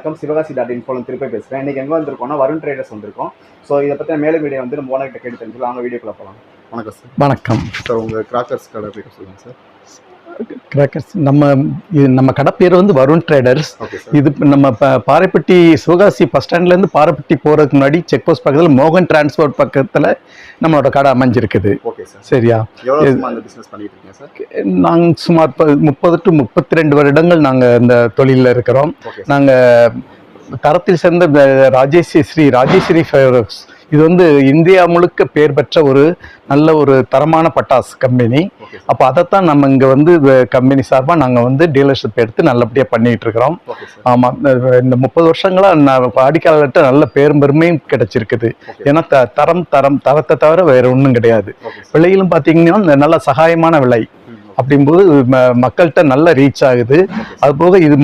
வணக்கம். சிவகாசி டாட் இன்ஃபோலம் திருப்பி பேசுகிறேன் இன்றைக்கி எங்கே வந்திருக்கோம்னா வருண் ட்ரேடர்ஸ் வந்திருக்கோம். ஸோ இதை பற்றின மேலும் வீடியோ வந்து நம்ம ஓனர்கிட்ட கேட்டு தெரிஞ்சுக்கலாம். அவங்க வீடியோக்குள்ள போகலாம். வணக்கம் சார் வணக்கம். சார் உங்கள் கிராக்கர்ஸ் கடை பேர் சொல்லுங்கள் சார் கிராக்கர்ஸ் நம்ம இது நம்ம கடை பேர் வந்து வருண் ட்ரேடர்ஸ் இது நம்ம பாறைப்பட்டி சிவகாசி பஸ் ஸ்டாண்ட்லேருந்து பாறைப்பட்டி போகிறதுக்கு முன்னாடி செக் போஸ்ட் பக்கத்தில் மோகன் டிரான்ஸ்போர்ட் பக்கத்தில் நம்மளோட கடை அமைஞ்சிருக்குது. ஓகே சார் சரியா? நாங்கள் சுமார் முப்பது டு முப்பத்தி ரெண்டு வருடங்கள் நாங்கள் இந்த தொழிலில் இருக்கிறோம். நாங்கள் தரத்தில் சேர்ந்த இந்த ராஜேஸ்வரி ஸ்ரீ ராஜேஸ்வரி ஃபேவர்ஸ் இது வந்து இந்தியா முழுக்க பேர் பெற்ற ஒரு நல்ல ஒரு தரமான பட்டாசு கம்பெனி. அப்போ அதைத்தான் நம்ம இங்கே வந்து கம்பெனி சார்பாக நாங்கள் வந்து டீலர்ஷிப் எடுத்து நல்லபடியாக பண்ணிட்டு இருக்கிறோம். ஆமாம் இந்த முப்பது வருஷங்களாக நான் வாடிக்கையாளர்கிட்ட நல்ல பேரும் பெருமையும் கிடைச்சிருக்குது. ஏன்னா த தரம் தரம் தரத்தை தவிர வேற ஒன்றும் கிடையாது. விலையிலும் பார்த்தீங்கன்னா நல்ல சகாயமான விலை. அப்படிங்கும்போது ம- மக்கள்கிட்ட நல்ல ரீச் ஆகுது. அது போக இது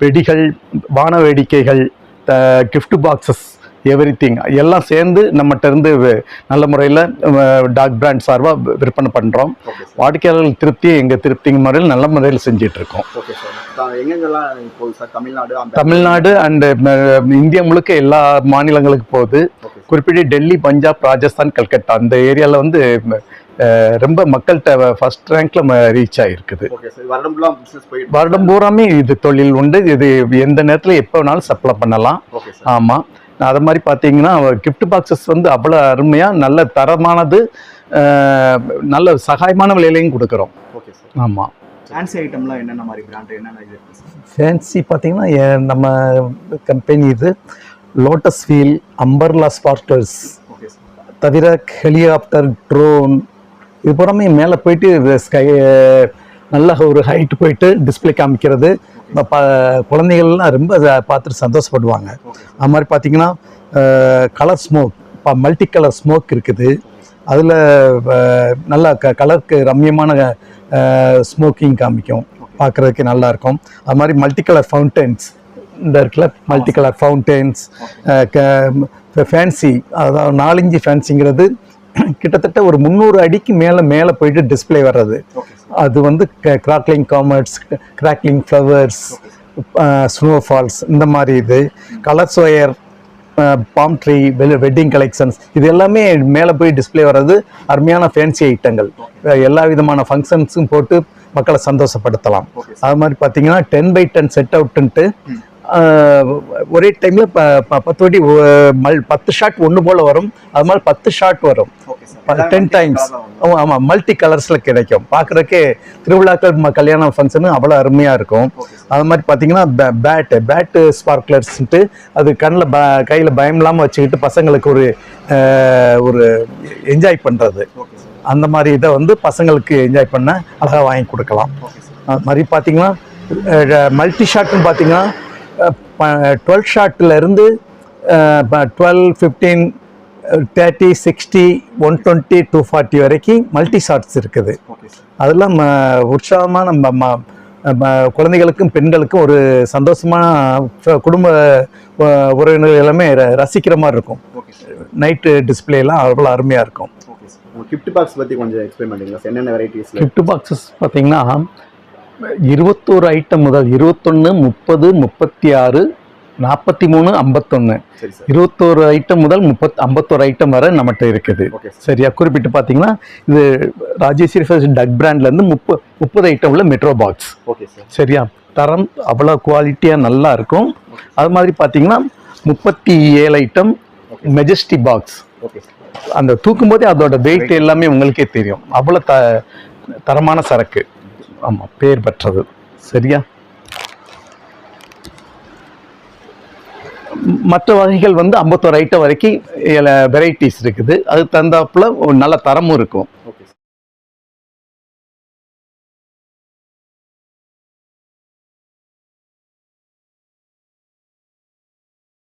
வெடிகள் வான வேடிக்கைகள் கிஃப்ட் பாக்ஸஸ் எவ்ரி திங் எல்லாம் சேர்ந்து நம்மகிட்ட இருந்து நல்ல முறையில் டாக் பிராண்ட் சார்பாக விற்பனை பண்ணுறோம் வாடிக்கையாளர்கள் திருப்தி எங்கள் திருப்திங்க முறையில் நல்ல முறையில் சார் தமிழ்நாடு அண்டு இந்தியா முழுக்க எல்லா மாநிலங்களுக்கு போகுது. குறிப்பிட்டு டெல்லி பஞ்சாப் ராஜஸ்தான் கல்கட்டா அந்த ஏரியாவில் வந்து ரொம்ப மக்கள்கிட்ட ஃபர்ஸ்ட் ரேங்க்ல ரீச் ஆகிருக்குது வருடம் பூராமே இது தொழில் உண்டு. இது எந்த நேரத்தில் எப்போ வேணாலும் சப்ளை பண்ணலாம். ஆமாம் அது மாதிரி பார்த்தீங்கன்னா கிஃப்ட் பாக்ஸஸ் வந்து அவ்வளோ அருமையாக நல்ல தரமானது நல்ல சகாயமான விலையிலையும் கொடுக்குறோம். Okay sir. ஆமாம் ஃபேன்சி ஐட்டம்லாம் என்னென்ன மாதிரி பிராண்ட் என்னென்ன இது ஃபேன்சி பார்த்தீங்கன்னா நம்ம கம்பெனி இது lotus wheel umbrella sparkers okay sir. தவிர ஹெலிகாப்டர் ட்ரோன் இது புறமே மேலே போயிட்டு ஸ்கை நல்ல ஒரு ஹைட் போயிட்டு டிஸ்ப்ளே காமிக்கிறது. ப- ப- குழந்தைகள்லாம் ரொம்ப அதை பார்த்துட்டு சந்தோஷப்படுவாங்க. அது மாதிரி பார்த்தீங்கன்னா colour smoke multi colour smoke இருக்குது. அதில் நல்லா க கலருக்கு ரம்மியமான ஸ்மோக்கிங் காமிக்கும். பார்க்குறதுக்கு நல்லா இருக்கும். அது மாதிரி மல்டி கலர் ஃபவுண்டன்ஸ் இந்த இருக்குல்ல மல்டி கலர் ஃபவுண்டன்ஸ் ஃபேன்சி அதாவது நாலஞ்சு ஃபேன்சிங்கிறது கிட்டத்தட்ட ஒரு முந்நூறு அடிக்கு மேலே மேலே போயிட்டு டிஸ்ப்ளே வர்றது. அது வந்து crackling comets crackling flowers snow falls இந்த மாதிரி இது. Colours wire palm tree wedding collections இது எல்லாமே மேலே போய் டிஸ்ப்ளே வர்றது அருமையான ஃபேன்சி ஐட்டங்கள் எல்லா விதமான ஃபங்க்ஷன்ஸும் போட்டு மக்களை சந்தோஷப்படுத்தலாம். அது மாதிரி பார்த்தீங்கன்னா டென் பை டென் செட் அவுட்டுன்ட்டு ஒரே டைமில் பத்து வாட்டி மல் பத்து ஷாட் ஒன்று போல் வரும். அது மாதிரி பத்து ஷாட் வரும். டென் டைம்ஸ் ஆமாம் ஆமாம் மல்டி கலர்ஸில் கிடைக்கும். பார்க்குறக்கே திருவிழாக்கள் ம- கல்யாண ஃபங்க்ஷனு அவ்வளோ அருமையாக இருக்கும். அது மாதிரி பார்த்தீங்கன்னா பேட்டு பேட்டு ஸ்பார்க்லர்ஸ்ன்ட்டு அது கண்ணில் ப கையில் பயம் இல்லாமல் வச்சுக்கிட்டு பசங்களுக்கு ஒரு ஒரு என்ஜாய் பண்ணுறது அந்த மாதிரி இதை வந்து பசங்களுக்கு என்ஜாய் பண்ண அழகாக வாங்கி கொடுக்கலாம். அது மாதிரி பார்த்தீங்கன்னா மல்டி ஷாட்னு பார்த்தீங்கன்னா twelve ஷாட்லேருந்து twelve fifteen thirty sixty one twenty two forty வரைக்கும் மல்டி ஷாட்ஸ் இருக்குது. அதெல்லாம் உற்சாகமான நம்ம குழந்தைகளுக்கும் பெண்களுக்கும் ஒரு சந்தோஷமான குடும்ப உறவினர்கள் எல்லாமே ரசிக்கிற மாதிரி இருக்கும். நைட்டு டிஸ்பிளேலாம் அவ்வளோ அருமையாக இருக்கும். கிஃப்ட் பாக்ஸ் பற்றி கொஞ்சம் எக்ஸ்பிளைன் பண்ணுறீங்களா சார் என்னென்ன வெரைட்டிஸில் கிஃப்ட் பாக்ஸஸ் பார்த்தீங்கன்னா இருபத்தோரு ஐட்டம் முதல் இருபத்தொன்று முப்பது முப்பத்தி ஆறு நாற்பத்தி மூணு ஐம்பத்தொன்று சார். இருபத்தோரு ஐட்டம் முதல் முப்பத் ஐம்பத்தோரு ஐட்டம் வரை நம்மகிட்ட இருக்குது. சரியா? குறிப்பிட்டு பார்த்தீங்கன்னா இது ராஜேஸ்வரி ஃபர்ஸ்ட் டக் பிராண்ட்லேருந்து முப்ப முப்பது ஐட்டம் உள்ள மெட்ரோ பாக்ஸ் சரியா? தரம் அவ்வளோ குவாலிட்டியாக நல்லா இருக்கும். அது மாதிரி பார்த்தீங்கன்னா முப்பத்தி ஏழு ஐட்டம் மெஜஸ்டி பாக்ஸ் அந்த தூக்கும்போதே அதோட வெயிட் எல்லாமே உங்களுக்கே தெரியும். அவ்வளோ த தரமான சரக்கு. ஆமாம் பேர் பெற்றது. சரியா? மற்ற வகைகள் வந்து ஐம்பத்தோரு ஐட்டம் வரைக்கும் வெரைட்டிஸ் இருக்குது. அது தந்தாப்புல ஒரு நல்ல தரமும் இருக்கும்.